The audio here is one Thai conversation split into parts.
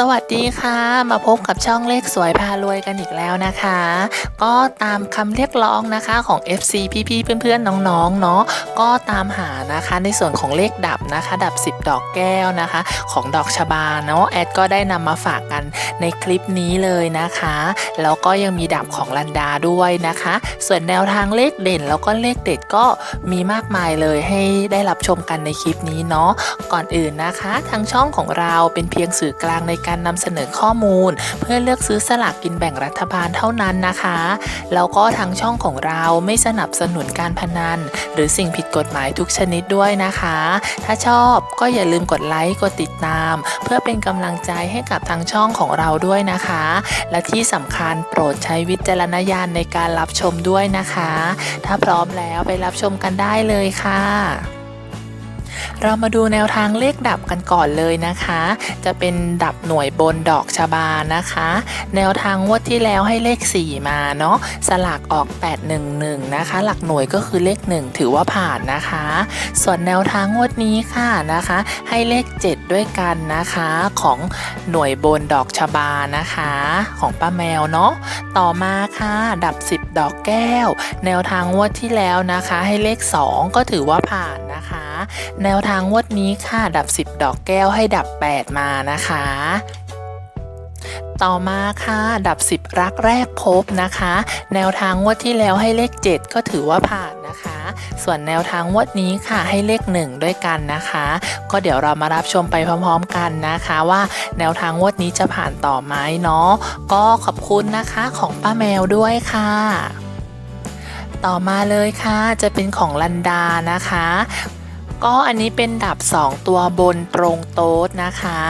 สวัสดีค่ะ มาพบกับช่องเลขสวยพารวยกันอีกแล้วนะคะ ก็ตามคำเรียกร้องนะคะของ FC พี่ๆเพื่อนๆน้องๆเนาะก็ตามหานะคะในส่วนของเลขดับนะคะ ดับ 10 ดอกแก้วนะคะ ของดอกชบาเนาะแอดก็ได้นำมาฝากกันในคลิปนี้เลยนะคะแล้วก็ยังมีดับของลันดาด้วยนะคะ ส่วนแนวทางเลขเด่นแล้วก็เลขเด็ดก็มีมากมายเลยให้ได้รับชมกันในคลิปนี้เนาะก่อนอื่นนะคะ ทางช่องของเราเป็นเพียงสื่อกลางในการนำเสนอข้อมูล เพื่อเลือกซื้อสลากกินแบ่งรัฐบาลเท่านั้นนะคะ แล้วก็ทางช่องของเราไม่สนับสนุนการพนัน หรือสิ่งผิดกฎหมายทุกชนิดด้วยนะคะ ถ้าชอบก็อย่าลืมกดไลค์กดติดตาม เพื่อเป็นกำลังใจให้กับทางช่องของเราด้วยนะคะ และที่สำคัญโปรดใช้วิจารณญาณในการรับชมด้วยนะคะ ถ้าพร้อมแล้วไปรับชมกันได้เลยค่ะ เรามาดูแนวทางเลขดับกันก่อนเลยนะคะ จะเป็นดับหน่วยบนดอกชบานะคะ แนวทางงวดที่แล้วให้เลข 4 มาเนาะสลากออก 811 นะคะ หลักหน่วยก็คือเลข 1 ถือว่าผ่านนะคะ ส่วนแนวทางงวดนี้ค่ะนะคะ ให้เลข 7 ด้วยกันนะคะของหน่วยบนดอกชบานะคะ ของป้าแมวเนาะต่อมาค่ะ ดับ 10 ดอกแก้ว แนวทางงวดที่แล้วนะคะ ให้เลข 2 ก็ถือว่าผ่านนะคะ แนวทางงวดนี้ค่ะ ดับ 10 ดอกแก้วให้ดับ 8 มานะคะ ต่อมาค่ะ ดับ 10 รักแรกพบนะคะ แนวทางงวดที่แล้วให้เลข 7 ก็ถือว่าผ่านนะคะ ส่วนแนวทางงวดนี้ค่ะให้เลข 1 ด้วยกันนะคะ ก็เดี๋ยวเรามารับชมไปพร้อมๆกันนะคะว่าแนวทางงวดนี้จะผ่านต่อไหมเนาะก็ขอบคุณนะคะของป้าแมวด้วยค่ะต่อมาเลยค่ะจะเป็นของลันดานะคะ ก็อันนี้เป็นดับ 2 ตัวบนตรงโต๊ดนะคะ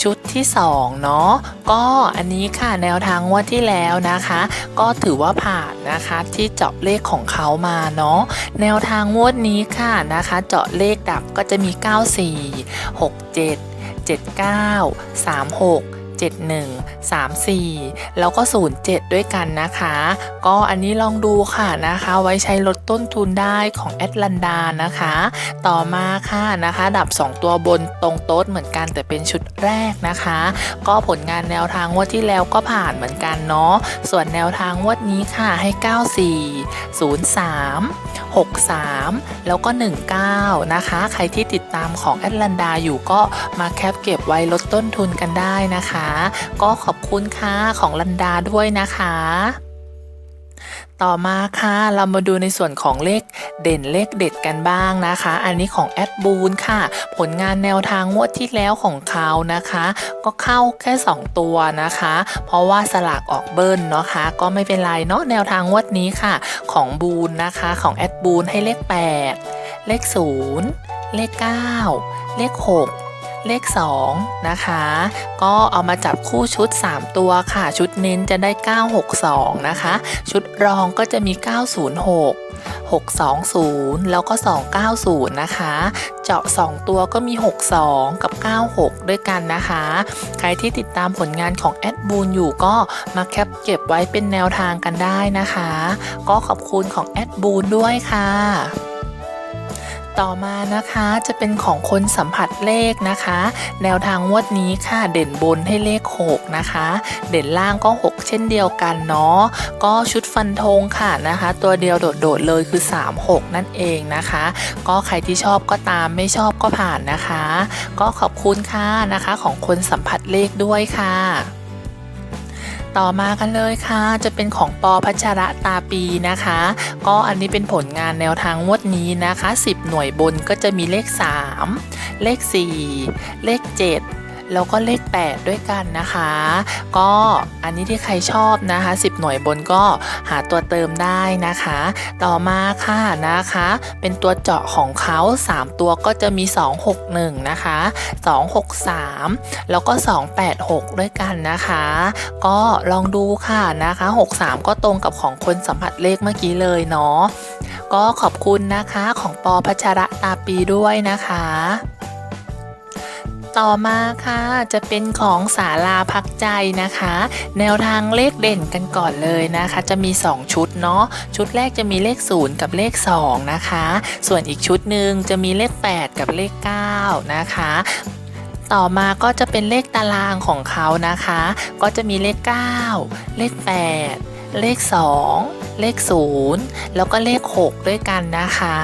ชุดที่ 2 เนาะก็อันนี้ค่ะแนวทางงวดที่แล้วนะคะ ก็ถือว่าผ่านนะคะที่เจาะเลขของเขามาเนาะแนวทางงวดนี้ค่ะนะคะ เจาะเลขดับก็จะมี 94 67 79 36 71 34 แล้วก็ 07 ด้วยกันนะคะ ก็อันนี้ลองดูค่ะนะคะ ไว้ใช้ลดต้นทุนได้ของแอดลันดานะคะ ต่อมาค่ะนะคะ ดับ 2 ตัวบนตรงโต๊ดเหมือนกันแต่เป็นชุดแรกนะคะ ก็ผลงานแนวทางงวดที่แล้วก็ผ่านเหมือนกันเนาะส่วนแนวทางงวดนี้ค่ะให้ 94 03 63 แล้วก็ 19 นะคะ ใครที่ติดตามของแอดลันดาอยู่ก็มาแคปเก็บไว้ลดต้นทุนกันได้นะคะก็ขอบคุณค่ะของลันดาด้วยนะคะต่อมาค่ะเรามาดูในส่วนของเลขเด่นเลขเด็ดกันบ้างนะคะ อันนี้ของแอดบูนค่ะ ผลงานแนวทางงวดที่แล้วของเขานะคะ ก็เข้าแค่ 2 ตัวนะคะ เพราะว่าสลากออกเบิ้ลเนาะคะ ก็ไม่เป็นไรเนาะแนวทางงวดนี้ค่ะ ของบูนนะคะของแอดบูนให้เลข 8 เลข 0 เลข 9 เลข 6 เลข 2 นะคะ ก็เอามาจับคู่ชุด 3 ตัวค่ะ ชุดเน้นจะได้ 962 นะคะ ชุดรองก็จะมี 906 620 แล้วก็ 290 นะคะ เจาะ 2 ตัวก็มี 62 กับ 96 ด้วยกันนะคะ ใครที่ติดตามผลงานของแอดบูนอยู่ก็มาแคปเก็บไว้เป็นแนวทางกันได้นะคะ ก็ขอบคุณของแอดบูนด้วยค่ะ ต่อมานะคะจะเป็นของคนสัมผัสเลขนะคะ แนวทางงวดนี้ค่ะเด่นบนให้เลข 6 นะคะ เด่นล่างก็ 6 เช่นเดียวกันเนาะก็ชุดฟันธงค่ะนะคะ ตัวเดียวโดดๆเลยคือ 3 6 นั่นเองนะคะ ก็ใครที่ชอบก็ตามไม่ชอบก็ผ่านนะคะ ก็ขอบคุณค่ะนะคะของคนสัมผัสเลขด้วยค่ะ ต่อมากันเลยค่ะ จะเป็นของปอพัชระตาปีนะคะ ก็อันนี้เป็นผลงานแนวทางงวดนี้นะคะ 10 หน่วยบนก็จะมีเลข 3 เลข 4 เลข 7 แล้วก็เลข 8 ด้วยกันนะคะ ก็อันนี้ที่ใครชอบนะคะ 10 หน่วยบนก็หาตัวเติมได้นะคะ ต่อมาค่ะนะคะ เป็นตัวเจาะของเขา 3 ตัวก็จะมี 261 นะคะ 263 แล้วก็ 286 ด้วยกันนะคะ ก็ลองดูค่ะนะคะ 63 ก็ตรงกับของคนสัมผัสเลขเมื่อกี้เลยเนาะก็ขอบคุณนะคะของปอพัชระตาปีด้วยนะคะ ต่อมาค่ะ จะเป็นของศาลาพักใจนะคะ แนวทางเลขเด่นกันก่อนเลยนะคะ จะมี 2 ชุดเนาะชุดแรกจะมีเลข 0 กับเลข 2 นะคะ ส่วนอีกชุดหนึ่งจะมีเลข 8 กับเลข 9 นะคะต่อมาก็จะเป็นเลขตารางของเขานะคะ ก็จะมีเลข 9 เลข 8 เลข 2 เลข 0 แล้วก็เลข 6 ด้วยกันนะคะ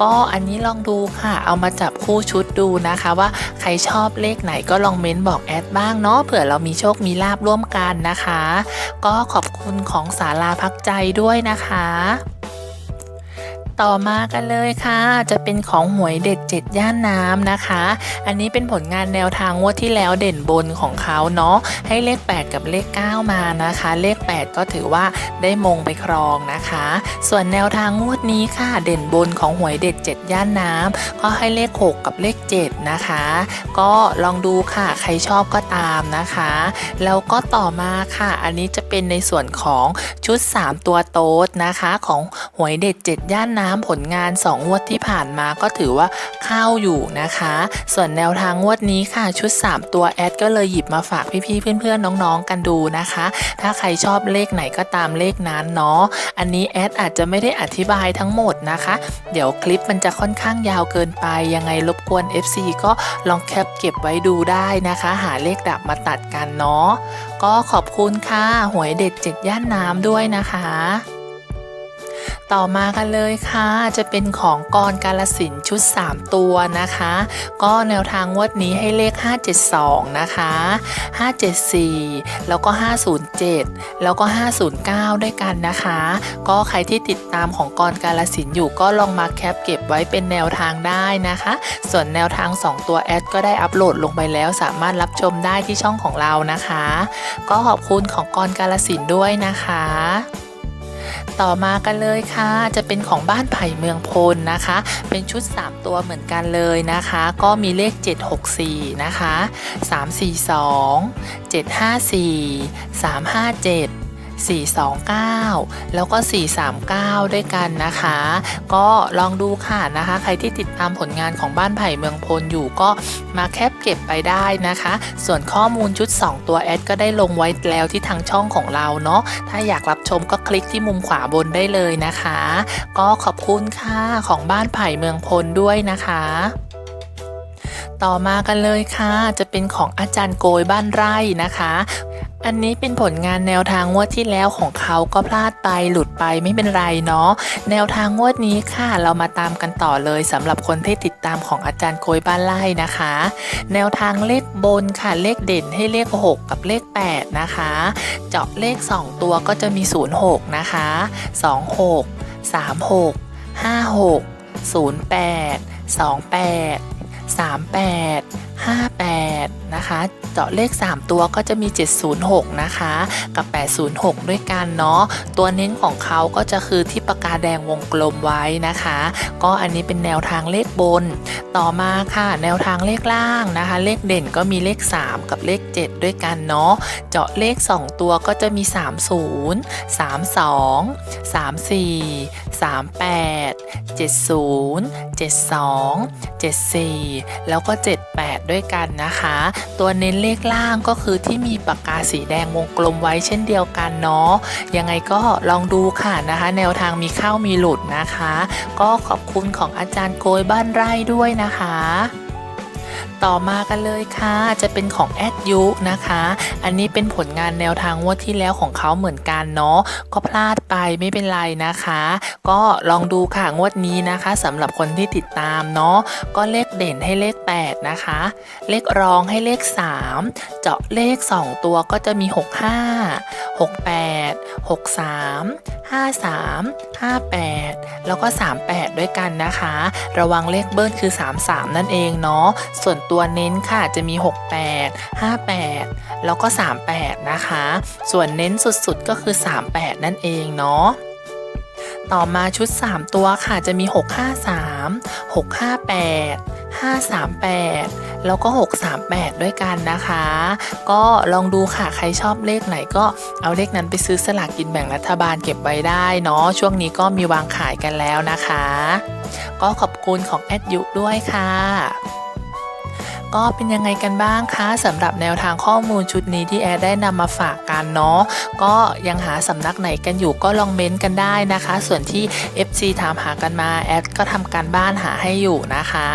ก็อันนี้ลองดูค่ะ เอามาจับคู่ชุดดูนะคะว่าใครชอบเลขไหนก็ลองเม้นบอกแอดบ้างเนาะเผื่อเรามีโชคมีลาบร่วมกันนะคะ ก็ขอบคุณของศาลาพักใจด้วยนะคะ ต่อมากันเลยค่ะ จะเป็นของหวยเด็ด7ย่านน้ำนะคะ อันนี้เป็นผลงานแนวทางงวดที่แล้วเด่นบนของเขาเนาะให้เลข 8 กับเลข 9 มานะคะ เลข 8 ก็ถือว่าได้มงไปครองนะคะ ส่วนแนวทางงวดนี้ค่ะ เด่นบนของหวยเด็ด 7 ย่านน้ำก็ให้เลข 6 กับเลข 7 นะคะ ก็ลองดูค่ะใครชอบก็ตามนะคะ แล้วก็ต่อมาค่ะ อันนี้จะเป็นในส่วนของชุด 3 ตัวโต๊ดนะคะ ของหวยเด็ด 7 ย่านน้ำน้ำผลงาน 2 งวดที่ผ่านมาก็ถือว่าเข้าอยู่นะคะ ส่วนแนวทางงวดนี้ค่ะชุด 3 ตัวแอดก็เลยหยิบมาฝากพี่ๆเพื่อนๆน้องๆกันดูนะคะ ถ้าใครชอบเลขไหนก็ตามเลขนั้นเนาะอันนี้แอดอาจจะไม่ได้อธิบายทั้งหมดนะคะ เดี๋ยวคลิปมันจะค่อนข้างยาวเกินไป ยังไงรบกวน FC ก็ลองแคปเก็บไว้ดูได้นะคะ หาเลขดับมาตัดกันเนาะก็ขอบคุณค่ะหวยเด็ด7ย่านน้ำด้วยนะคะ ต่อมากันเลยค่ะ จะเป็นของกรกาลสินชุด 3 ตัวนะคะ ก็แนวทางงวดนี้ให้เลข 572 นะคะ 574 แล้วก็ 507 แล้วก็ 509 ด้วยกันนะคะ ก็ใครที่ติดตามของกรกาลสินอยู่ก็ลองมาแคปเก็บไว้เป็นแนวทางได้นะคะ ส่วนแนวทาง 2 ตัวแอดก็ได้อัปโหลดลงไปแล้ว สามารถรับชมได้ที่ช่องของเรานะคะ ก็ขอบคุณของกรกาลสินด้วยนะคะ ต่อมากันเลยค่ะ จะเป็นของบ้านไผ่เมืองพลนะคะ เป็นชุด 3 ตัวเหมือนกันเลยนะคะ ก็มีเลข 764 นะคะ 342 754 357 429 แล้วก็ 439 ด้วยกันนะคะ ก็ลองดูค่ะนะคะ ใครที่ติดตามผลงานของบ้านไผ่เมืองพลอยู่ก็มาแคปเก็บไปได้นะคะ ส่วนข้อมูลชุด 2 ตัวแอดก็ได้ลงไว้แล้วที่ทางช่องของเราเนาะถ้าอยากรับชมก็คลิกที่มุมขวาบนได้เลยนะคะ ก็ขอบคุณค่ะของบ้านไผ่เมืองพลด้วยนะคะต่อมากันเลยค่ะ จะเป็นของอาจารย์โกยบ้านไร่นะคะ อันนี้เป็นผลงานแนวทางงวดที่แล้วของเขาก็พลาดไปหลุดไปไม่เป็นไรเนาะแนวทางงวดนี้ค่ะเรามาตามกันต่อเลยสำหรับคนที่ติดตามของอาจารย์โกยบ้านไร่นะคะ แนวทางเลขบนค่ะเลขเด่นให้เลข 6 กับเลข 8 นะคะ เจาะเลข 2 ตัวก็จะมี 06 นะคะ 26 36 56 08 28 38 58 นะคะ เจาะเลข 3 ตัวก็จะมี 706 นะคะ กับ 806 ด้วยกันเนาะตัวเน้นของเขาก็จะคือที่ปากกาแดงวงกลมไว้นะคะ ก็อันนี้เป็นแนวทางเลขบน ต่อมาค่ะ แนวทางเลขล่างนะคะ เลขเด่นก็มีเลข 3 กับเลข 7 ด้วยกันเนาะเจาะเลข 2 ตัวก็จะมี 30 32 34 38 70 72 74 แล้วก็ 78 ด้วยกันนะคะตัวเน้นเลขล่างก็คือที่มีปากกาสีแดงวงกลมไว้เช่นเดียวกันเนาะยังไงก็ลองดูค่ะนะคะ แนวทางมีเข้ามีหลุดนะคะ ก็ขอบคุณของอาจารย์โกยบ้านไร่ด้วยนะคะ ต่อมากันเลยค่ะ จะเป็นของแอดยุนะคะ อันนี้เป็นผลงานแนวทางงวดที่แล้วของเขาเหมือนกันเนาะก็พลาดไปไม่เป็นไรนะคะ ก็ลองดูค่ะงวดนี้นะคะสำหรับคนที่ติดตามเนาะก็เลขเด่นให้เลข 8 นะคะ เลขรองให้เลข 3 เจาะเลข 2 ตัวก็จะมี 65 68 63 53 58 แล้วก็ 38 ด้วยกันนะคะ ระวังเลขเบิ้ลคือ 33 นั่นเองเนาะส่วนตัวเน้นค่ะจะมี 68 58 แล้วก็ 38 นะคะ ส่วนเน้นสุดๆก็คือ 38 นั่นเองเนาะต่อมาชุด 3 ตัวค่ะจะมี 653 658 538 แล้วก็ 638 ด้วยกันนะคะ ก็ลองดูค่ะใครชอบเลขไหนก็เอาเลขนั้นไปซื้อสลากกินแบ่งรัฐบาลเก็บไว้ได้เนาะช่วงนี้ก็มีวางขายกันแล้วนะคะ ก็ขอบคุณของแอดยุด้วยค่ะ ก็เป็นยังไงกันบ้างคะสำหรับแนวทางข้อมูลชุดนี้ที่แอดได้นำมาฝากกันเนาะก็ยังหาสำนักไหนกันอยู่ก็ลองเม้นต์กันได้นะคะ ส่วนที่ FC ถามหากันมาแอดก็ทำการบ้านหาให้อยู่นะคะ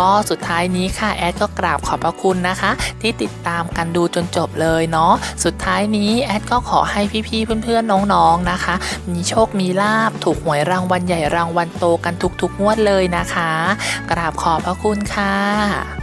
ก็สุดท้ายนี้ค่ะแอดก็กราบขอบพระคุณนะคะ ที่ติดตามกันดูจนจบเลยเนาะสุดท้ายนี้แอดก็ขอให้พี่ๆเพื่อนๆน้องๆนะคะ มีโชคมีลาบถูกหวยรางวัลใหญ่รางวัลโตกันทุกๆงวดเลยนะคะ กราบขอบพระคุณค่ะ